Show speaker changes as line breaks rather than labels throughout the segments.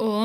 Og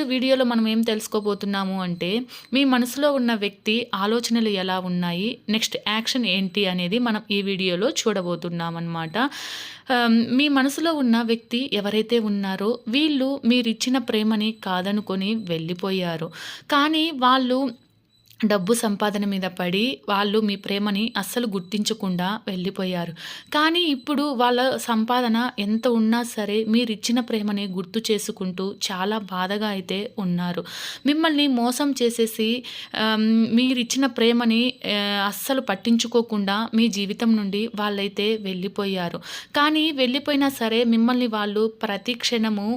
వీడియోలో మనం ఏం తెలుసుకోబోతున్నాము అంటే మీ మనసులో ఉన్న వ్యక్తి ఆలోచనలు ఎలా ఉన్నాయి నెక్స్ట్ యాక్షన్ ఏంటి అనేది మనం ఈ వీడియోలో చూడబోతున్నాం అనమాట మీ మనసులో ఉన్న వ్యక్తి ఎవరైతే ఉన్నారో వీళ్ళు మీరిచ్చిన ప్రేమని కాదనుకొని వెళ్ళిపోయారు. కానీ వాళ్ళు డబ్బు సంపాదన మీద పడి వాళ్ళు మీ ప్రేమని అస్సలు గుర్తించకుండా వెళ్ళిపోయారు. కానీ ఇప్పుడు వాళ్ళ సంపాదన ఎంత ఉన్నా సరే మీరు ఇచ్చిన ప్రేమని గుర్తు చేసుకుంటూ చాలా బాధగా అయితే ఉన్నారు. మిమ్మల్ని మోసం చేసేసి మీరిచ్చిన ప్రేమని అస్సలు పట్టించుకోకుండా మీ జీవితం నుండి వాళ్ళైతే వెళ్ళిపోయారు. కానీ వెళ్ళిపోయినా సరే మిమ్మల్ని వాళ్ళు ప్రతి క్షణము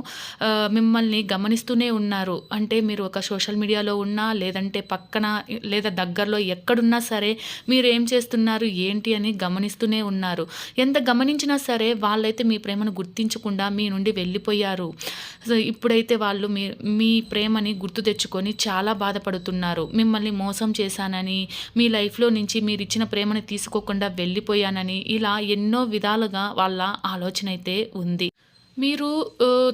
మిమ్మల్ని గమనిస్తూనే ఉన్నారు. అంటే మీరు ఒక సోషల్ మీడియాలో ఉన్నా లేదంటే పక్కన లేదా దగ్గరలో ఎక్కడున్నా సరే మీరు ఏం చేస్తున్నారు ఏంటి అని గమనిస్తూనే ఉన్నారు. ఎంత గమనించినా సరే వాళ్ళైతే మీ ప్రేమను గుర్తించకుండా మీ నుండి వెళ్ళిపోయారు. సో ఇప్పుడైతే వాళ్ళు మీ మీ ప్రేమని గుర్తు తెచ్చుకొని చాలా బాధపడుతున్నారు. మిమ్మల్ని మోసం చేశానని మీ లైఫ్లో నుంచి మీరు ఇచ్చిన ప్రేమని తీసుకోకుండా వెళ్ళిపోయానని ఇలా ఎన్నో విధాలుగా వాళ్ళ ఆలోచన అయితే ఉంది. మీరు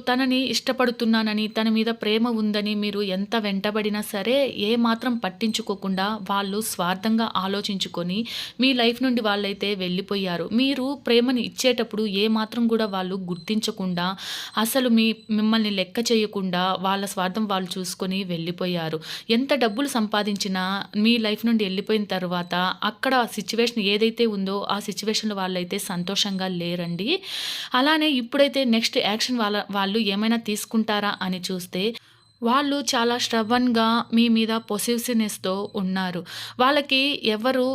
తనని ఇష్టపడుతున్నానని తన మీద ప్రేమ ఉందని మీరు ఎంత వెంటబడినా సరే ఏ మాత్రం పట్టించుకోకుండా వాళ్ళు స్వార్థంగా ఆలోచించుకొని మీ లైఫ్ నుండి వాళ్ళైతే వెళ్ళిపోయారు. మీరు ప్రేమని ఇచ్చేటప్పుడు ఏ మాత్రం కూడా వాళ్ళు గుర్తించకుండా అసలు మీ మిమ్మల్ని లెక్క చేయకుండా వాళ్ళ స్వార్థం వాళ్ళు చూసుకొని వెళ్ళిపోయారు. ఎంత డబ్బులు సంపాదించినా మీ లైఫ్ నుండి వెళ్ళిపోయిన తర్వాత అక్కడ సిచ్యువేషన్ ఏదైతే ఉందో ఆ సిచ్యువేషన్లో వాళ్ళైతే సంతోషంగా లేరండి. అలానే ఇప్పుడైతే నెక్స్ట్ నెక్స్ట్ యాక్షన్ వాళ్ళ వాళ్ళు ఏమైనా తీసుకుంటారా అని చూస్తే వాళ్ళు చాలా స్ట్రబన్గా మీ మీద పొసివ్సినెస్తో ఉన్నారు. వాళ్ళకి ఎవరు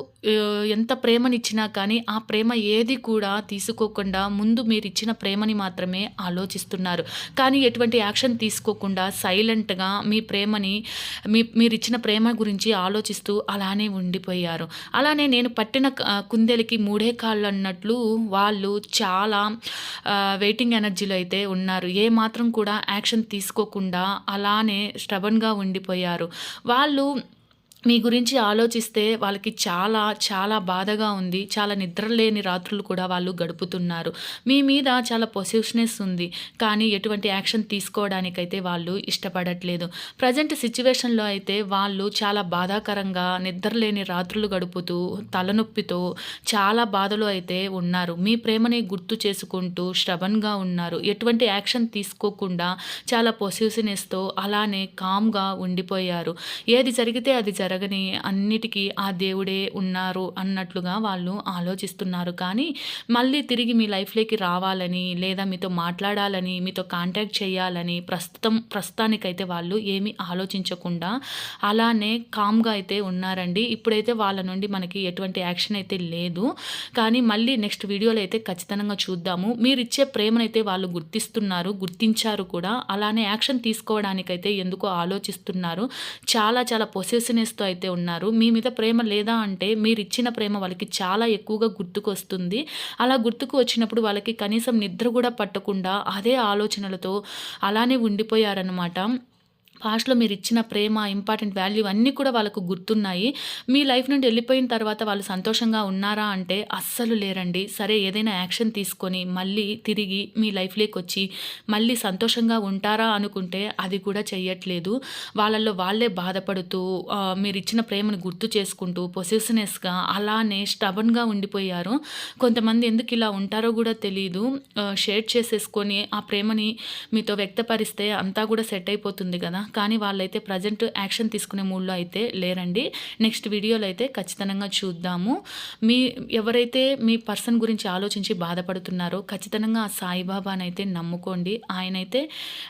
ఎంత ప్రేమనిచ్చినా కానీ ఆ ప్రేమ ఏది కూడా తీసుకోకుండా ముందు మీరు ఇచ్చిన ప్రేమని మాత్రమే ఆలోచిస్తున్నారు. కానీ ఎటువంటి యాక్షన్ తీసుకోకుండా సైలెంట్గా మీ ప్రేమని మీ మీరు ఇచ్చిన ప్రేమ గురించి ఆలోచిస్తూ అలానే ఉండిపోయారు. అలానే నేను పట్టిన కుందేలకి మూడే కాళ్ళు అన్నట్లు వాళ్ళు చాలా వెయిటింగ్ ఎనర్జీలో అయితే ఉన్నారు. ఏ మాత్రం కూడా యాక్షన్ తీసుకోకుండా అలా అలానే స్టబన్గా ఉండిపోయారు. వాళ్ళు మీ గురించి ఆలోచిస్తే వాళ్ళకి చాలా చాలా బాధగా ఉంది. చాలా నిద్రలేని రాత్రులు కూడా వాళ్ళు గడుపుతున్నారు. మీ మీద చాలా పొసివ్స్నెస్ ఉంది. కానీ ఎటువంటి యాక్షన్ తీసుకోవడానికైతే వాళ్ళు ఇష్టపడట్లేదు. ప్రజెంట్ సిచ్యువేషన్లో అయితే వాళ్ళు చాలా బాధాకరంగా నిద్రలేని రాత్రులు గడుపుతూ తలనొప్పితో చాలా బాధలో అయితే ఉన్నారు. మీ ప్రేమని గుర్తు చేసుకుంటూ శ్రవణ్గా ఉన్నారు. ఎటువంటి యాక్షన్ తీసుకోకుండా చాలా పొసివ్స్నెస్తో అలానే కామ్గా ఉండిపోయారు. ఏది జరిగితే అది జరగ జరగని అన్నిటికీ ఆ దేవుడే ఉన్నారు అన్నట్లుగా వాళ్ళు ఆలోచిస్తున్నారు. కానీ మళ్ళీ తిరిగి మీ లైఫ్లోకి రావాలని లేదా మీతో మాట్లాడాలని మీతో కాంటాక్ట్ చేయాలని ప్రస్తుతం ప్రస్తుతానికైతే వాళ్ళు ఏమీ ఆలోచించకుండా అలానే కామ్గా అయితే ఉన్నారండి. ఇప్పుడైతే వాళ్ళ నుండి మనకి ఎటువంటి యాక్షన్ అయితే లేదు. కానీ మళ్ళీ నెక్స్ట్ వీడియోలో అయితే ఖచ్చితంగా చూద్దాము. మీరు ఇచ్చే ప్రేమనైతే వాళ్ళు గుర్తిస్తున్నారు గుర్తించారు కూడా. అలానే యాక్షన్ తీసుకోవడానికైతే ఎందుకో ఆలోచిస్తున్నారు. చాలా చాలా పొసెసినెస్తో అయితే ఉన్నారు. మీ మీద ప్రేమ లేదా అంటే మీరు ఇచ్చిన ప్రేమ వాళ్ళకి చాలా ఎక్కువగా గుర్తుకొస్తుంది. అలా గుర్తుకు వచ్చినప్పుడు వాళ్ళకి కనీసం నిద్ర కూడా పట్టకుండా అదే ఆలోచనలతో అలానే ఉండిపోయారనమాట పాస్ట్లో మీరు ఇచ్చిన ప్రేమ ఇంపార్టెంట్ వాల్యూ అన్నీ కూడా వాళ్ళకు గుర్తున్నాయి. మీ లైఫ్ నుండి వెళ్ళిపోయిన తర్వాత వాళ్ళు సంతోషంగా ఉన్నారా అంటే అస్సలు లేరండి. సరే ఏదైనా యాక్షన్ తీసుకొని మళ్ళీ తిరిగి మీ లైఫ్లోకి వచ్చి మళ్ళీ సంతోషంగా ఉంటారా అనుకుంటే అది కూడా చెయ్యట్లేదు. వాళ్ళల్లో వాళ్ళే బాధపడుతూ మీరు ఇచ్చిన ప్రేమను గుర్తు చేసుకుంటూ పొసివ్స్నెస్గా అలానే స్టబన్గా ఉండిపోయారు. కొంతమంది ఎందుకు ఇలా ఉంటారో కూడా తెలియదు షేర్ చేసేసుకొని ఆ ప్రేమని మీతో వ్యక్తపరిస్తే అంతా కూడా సెట్ అయిపోతుంది కదా. కానీ వాళ్ళైతే ప్రజెంట్ యాక్షన్ తీసుకునే మూడ్లో అయితే లేరండి. నెక్స్ట్ వీడియోలో అయితే ఖచ్చితంగా చూద్దాము. మీ ఎవరైతే మీ పర్సన్ గురించి ఆలోచించి బాధపడుతున్నారో ఖచ్చితంగా ఆ సాయిబాబానైతే నమ్ముకోండి. ఆయనైతే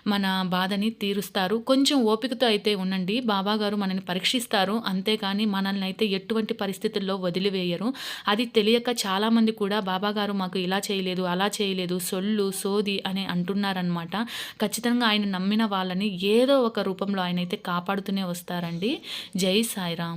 మన బాధని తీరుస్తారు. కొంచెం ఓపికతో అయితే ఉండండి. బాబా గారు మనల్ని పరీక్షిస్తారు. అంతేకాని మనల్ని అయితే ఎటువంటి పరిస్థితుల్లో వదిలివేయరు. అది తెలియక చాలామంది కూడా బాబా గారు మాకు ఇలా చేయలేదు అలా చేయలేదు సొల్లు సోది అని అంటున్నారనమాట ఖచ్చితంగా ఆయన నమ్మిన వాళ్ళని ఏదో ఒక రూపంలో ఆయన అయితే కాపాడుతూనే వస్తారండి. జై సాయిరామ్.